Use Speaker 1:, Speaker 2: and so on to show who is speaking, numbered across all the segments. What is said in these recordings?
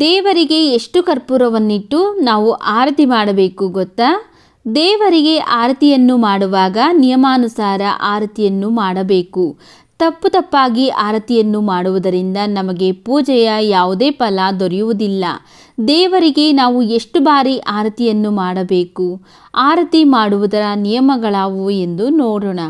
Speaker 1: ದೇವರಿಗೆ ಎಷ್ಟು ಕರ್ಪೂರವನ್ನಿಟ್ಟು ನಾವು ಆರತಿ ಮಾಡಬೇಕು ಗೊತ್ತಾ? ದೇವರಿಗೆ ಆರತಿಯನ್ನು ಮಾಡುವಾಗ ನಿಯಮಾನುಸಾರ ಆರತಿಯನ್ನು ಮಾಡಬೇಕು. ತಪ್ಪು ತಪ್ಪಾಗಿ ಆರತಿಯನ್ನು ಮಾಡುವುದರಿಂದ ನಮಗೆ ಪೂಜೆಯ ಯಾವುದೇ ಫಲ ದೊರೆಯುವುದಿಲ್ಲ. ದೇವರಿಗೆ ನಾವು ಎಷ್ಟು ಬಾರಿ ಆರತಿಯನ್ನು ಮಾಡಬೇಕು? ಆರತಿ ಮಾಡುವುದರ ನಿಯಮಗಳಾವುವು ಎಂದು ನೋಡೋಣ.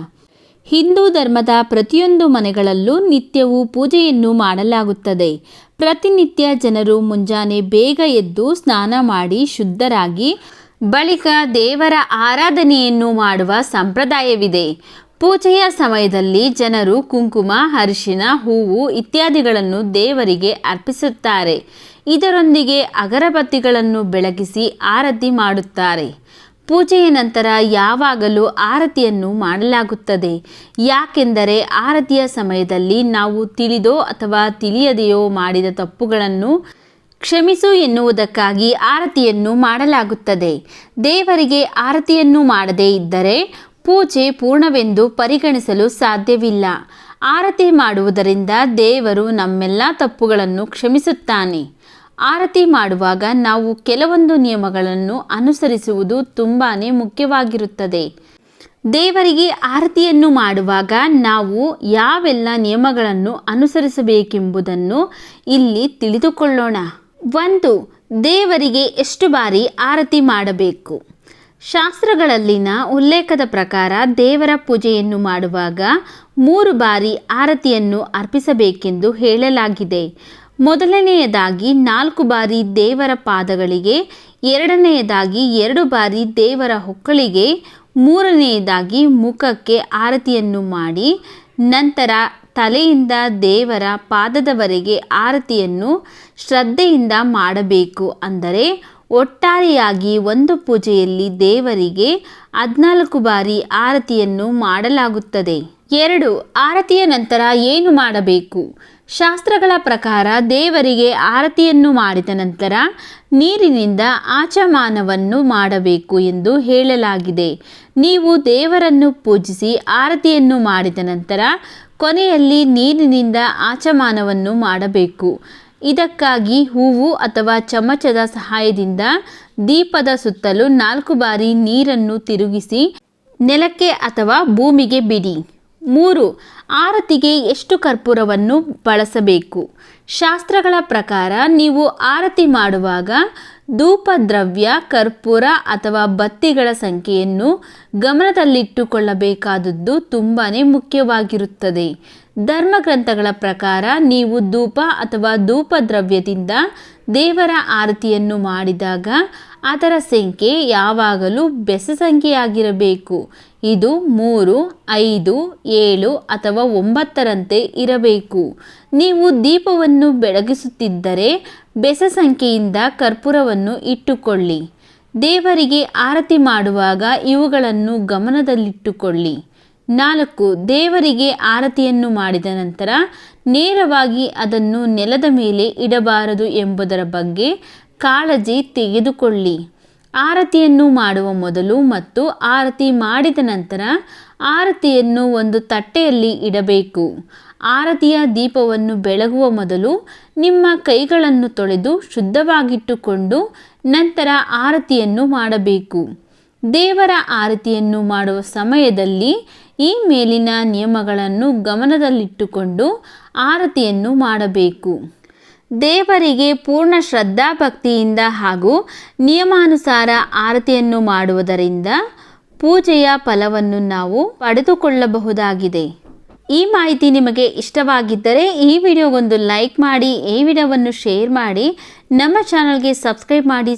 Speaker 1: ಹಿಂದೂ ಧರ್ಮದ ಪ್ರತಿಯೊಂದು ಮನೆಗಳಲ್ಲೂ ನಿತ್ಯವೂ ಪೂಜೆಯನ್ನು ಮಾಡಲಾಗುತ್ತದೆ. ಪ್ರತಿನಿತ್ಯ ಜನರು ಮುಂಜಾನೆ ಬೇಗ ಎದ್ದು ಸ್ನಾನ ಮಾಡಿ ಶುದ್ಧರಾಗಿ ಬಳಿಕ ದೇವರ ಆರಾಧನೆಯನ್ನು ಮಾಡುವ ಸಂಪ್ರದಾಯವಿದೆ. ಪೂಜೆಯ ಸಮಯದಲ್ಲಿ ಜನರು ಕುಂಕುಮ, ಅರಿಶಿನ, ಹೂವು ಇತ್ಯಾದಿಗಳನ್ನು ದೇವರಿಗೆ ಅರ್ಪಿಸುತ್ತಾರೆ. ಇದರೊಂದಿಗೆ ಅಗರಬತ್ತಿಗಳನ್ನು ಬೆಳಗಿಸಿ ಆರತಿ ಮಾಡುತ್ತಾರೆ. ಪೂಜೆಯ ನಂತರ ಯಾವಾಗಲೂ ಆರತಿಯನ್ನು ಮಾಡಲಾಗುತ್ತದೆ. ಯಾಕೆಂದರೆ ಆರತಿಯ ಸಮಯದಲ್ಲಿ ನಾವು ತಿಳಿದೋ ಅಥವಾ ತಿಳಿಯದೆಯೋ ಮಾಡಿದ ತಪ್ಪುಗಳನ್ನು ಕ್ಷಮಿಸು ಎನ್ನುವುದಕ್ಕಾಗಿ ಆರತಿಯನ್ನು ಮಾಡಲಾಗುತ್ತದೆ. ದೇವರಿಗೆ ಆರತಿಯನ್ನು ಮಾಡದೇ ಇದ್ದರೆ ಪೂಜೆ ಪೂರ್ಣವೆಂದು ಪರಿಗಣಿಸಲು ಸಾಧ್ಯವಿಲ್ಲ. ಆರತಿ ಮಾಡುವುದರಿಂದ ದೇವರು ನಮ್ಮೆಲ್ಲ ತಪ್ಪುಗಳನ್ನು ಕ್ಷಮಿಸುತ್ತಾನೆ. ಆರತಿ ಮಾಡುವಾಗ ನಾವು ಕೆಲವೊಂದು ನಿಯಮಗಳನ್ನು ಅನುಸರಿಸುವುದು ತುಂಬಾ ಮುಖ್ಯವಾಗಿರುತ್ತದೆ. ದೇವರಿಗೆ ಆರತಿಯನ್ನು ಮಾಡುವಾಗ ನಾವು ಯಾವೆಲ್ಲ ನಿಯಮಗಳನ್ನು ಅನುಸರಿಸಬೇಕೆಂಬುದನ್ನು ಇಲ್ಲಿ ತಿಳಿದುಕೊಳ್ಳೋಣ. ಒಂದು, ದೇವರಿಗೆ ಎಷ್ಟು ಬಾರಿ ಆರತಿ ಮಾಡಬೇಕು? ಶಾಸ್ತ್ರಗಳಲ್ಲಿನ ಉಲ್ಲೇಖದ ಪ್ರಕಾರ ದೇವರ ಪೂಜೆಯನ್ನು ಮಾಡುವಾಗ ಮೂರು ಬಾರಿ ಆರತಿಯನ್ನು ಅರ್ಪಿಸಬೇಕೆಂದು ಹೇಳಲಾಗಿದೆ. ಮೊದಲನೆಯದಾಗಿ ನಾಲ್ಕು ಬಾರಿ ದೇವರ ಪಾದಗಳಿಗೆ, ಎರಡನೆಯದಾಗಿ ಎರಡು ಬಾರಿ ದೇವರ ಹೊಕ್ಕಳಿಗೆ, ಮೂರನೆಯದಾಗಿ ಮುಖಕ್ಕೆ ಆರತಿಯನ್ನು ಮಾಡಿ, ನಂತರ ತಲೆಯಿಂದ ದೇವರ ಪಾದದವರೆಗೆ ಆರತಿಯನ್ನು ಶ್ರದ್ಧೆಯಿಂದ ಮಾಡಬೇಕು. ಅಂದರೆ ಒಟ್ಟಾರೆಯಾಗಿ ಒಂದು ಪೂಜೆಯಲ್ಲಿ ದೇವರಿಗೆ ಹದಿನಾಲ್ಕು ಬಾರಿ ಆರತಿಯನ್ನು ಮಾಡಲಾಗುತ್ತದೆ. ಎರಡು, ಆರತಿಯ ನಂತರ ಏನು ಮಾಡಬೇಕು? ಶಾಸ್ತ್ರಗಳ ಪ್ರಕಾರ ದೇವರಿಗೆ ಆರತಿಯನ್ನು ಮಾಡಿದ ನಂತರ ನೀರಿನಿಂದ ಆಚಮಾನವನ್ನು ಮಾಡಬೇಕು ಎಂದು ಹೇಳಲಾಗಿದೆ. ನೀವು ದೇವರನ್ನು ಪೂಜಿಸಿ ಆರತಿಯನ್ನು ಮಾಡಿದ ನಂತರ ಕೊನೆಯಲ್ಲಿ ನೀರಿನಿಂದ ಆಚಮಾನವನ್ನು ಮಾಡಬೇಕು. ಇದಕ್ಕಾಗಿ ಹೂವು ಅಥವಾ ಚಮಚದ ಸಹಾಯದಿಂದ ದೀಪದ ಸುತ್ತಲೂ ನಾಲ್ಕು ಬಾರಿ ನೀರನ್ನು ತಿರುಗಿಸಿ ನೆಲಕ್ಕೆ ಅಥವಾ ಭೂಮಿಗೆ ಬಿಡಿ. ಮೂರು, ಆರತಿಗೆ ಎಷ್ಟು ಕರ್ಪೂರವನ್ನು ಬಳಸಬೇಕು? ಶಾಸ್ತ್ರಗಳ ಪ್ರಕಾರ ನೀವು ಆರತಿ ಮಾಡುವಾಗ ಧೂಪ ದ್ರವ್ಯ ಕರ್ಪೂರ ಅಥವಾ ಬತ್ತಿಗಳ ಸಂಖ್ಯೆಯನ್ನು ಗಮನದಲ್ಲಿಟ್ಟುಕೊಳ್ಳಬೇಕಾದದ್ದು ತುಂಬಾ ಮುಖ್ಯವಾಗಿರುತ್ತದೆ. ಧರ್ಮಗ್ರಂಥಗಳ ಪ್ರಕಾರ ನೀವು ಧೂಪ ಅಥವಾ ಧೂಪ ದ್ರವ್ಯದಿಂದ ದೇವರ ಆರತಿಯನ್ನು ಮಾಡಿದಾಗ ಅದರ ಸಂಖ್ಯೆ ಯಾವಾಗಲೂ ಬೆಸ ಸಂಖ್ಯೆಯಾಗಿರಬೇಕು ಇದು ಮೂರು, ಐದು, ಏಳು ಅಥವಾ ಒಂಬತ್ತರಂತೆ ಇರಬೇಕು. ನೀವು ದೀಪವನ್ನು ಬೆಳಗಿಸುತ್ತಿದ್ದರೆ ಬೆಸ ಸಂಖ್ಯೆಯಿಂದ ಕರ್ಪೂರವನ್ನು ಇಟ್ಟುಕೊಳ್ಳಿ. ದೇವರಿಗೆ ಆರತಿ ಮಾಡುವಾಗ ಇವುಗಳನ್ನು ಗಮನದಲ್ಲಿಟ್ಟುಕೊಳ್ಳಿ. ನಾಲ್ಕು, ದೇವರಿಗೆ ಆರತಿಯನ್ನು ಮಾಡಿದ ನಂತರ ನೇರವಾಗಿ ಅದನ್ನು ನೆಲದ ಮೇಲೆ ಇಡಬಾರದು ಎಂಬುದರ ಬಗ್ಗೆ ಕಾಳಜಿ ತೆಗೆದುಕೊಳ್ಳಿ. ಆರತಿಯನ್ನು ಮಾಡುವ ಮೊದಲು ಮತ್ತು ಆರತಿ ಮಾಡಿದ ನಂತರ ಆರತಿಯನ್ನು ಒಂದು ತಟ್ಟೆಯಲ್ಲಿ ಇಡಬೇಕು. ಆರತಿಯ ದೀಪವನ್ನು ಬೆಳಗುವ ಮೊದಲು ನಿಮ್ಮ ಕೈಗಳನ್ನು ತೊಳೆದು ಶುದ್ಧವಾಗಿಟ್ಟುಕೊಂಡು ನಂತರ ಆರತಿಯನ್ನು ಮಾಡಬೇಕು. ದೇವರ ಆರತಿಯನ್ನು ಮಾಡುವ ಸಮಯದಲ್ಲಿ ಈ ಮೇಲಿನ ನಿಯಮಗಳನ್ನು ಗಮನದಲ್ಲಿಟ್ಟುಕೊಂಡು ಆರತಿಯನ್ನು ಮಾಡಬೇಕು. ದೇವರಿಗೆ ಪೂರ್ಣ ಶ್ರದ್ಧಾ ಭಕ್ತಿಯಿಂದ ಹಾಗೂ ನಿಯಮಾನುಸಾರ ಆರತಿಯನ್ನು ಮಾಡುವುದರಿಂದ ಪೂಜೆಯ ಫಲವನ್ನು ನಾವು ಪಡೆದುಕೊಳ್ಳಬಹುದಾಗಿದೆ. ಈ ಮಾಹಿತಿ ನಿಮಗೆ ಇಷ್ಟವಾಗಿದ್ದರೆ ಈ ವಿಡಿಯೋಗೊಂದು ಲೈಕ್ ಮಾಡಿ, ಈ ವಿಡಿಯೋವನ್ನು ಶೇರ್ ಮಾಡಿ, ನಮ್ಮ ಚಾನಲ್ಗೆ ಸಬ್ಸ್ಕ್ರೈಬ್ ಮಾಡಿ.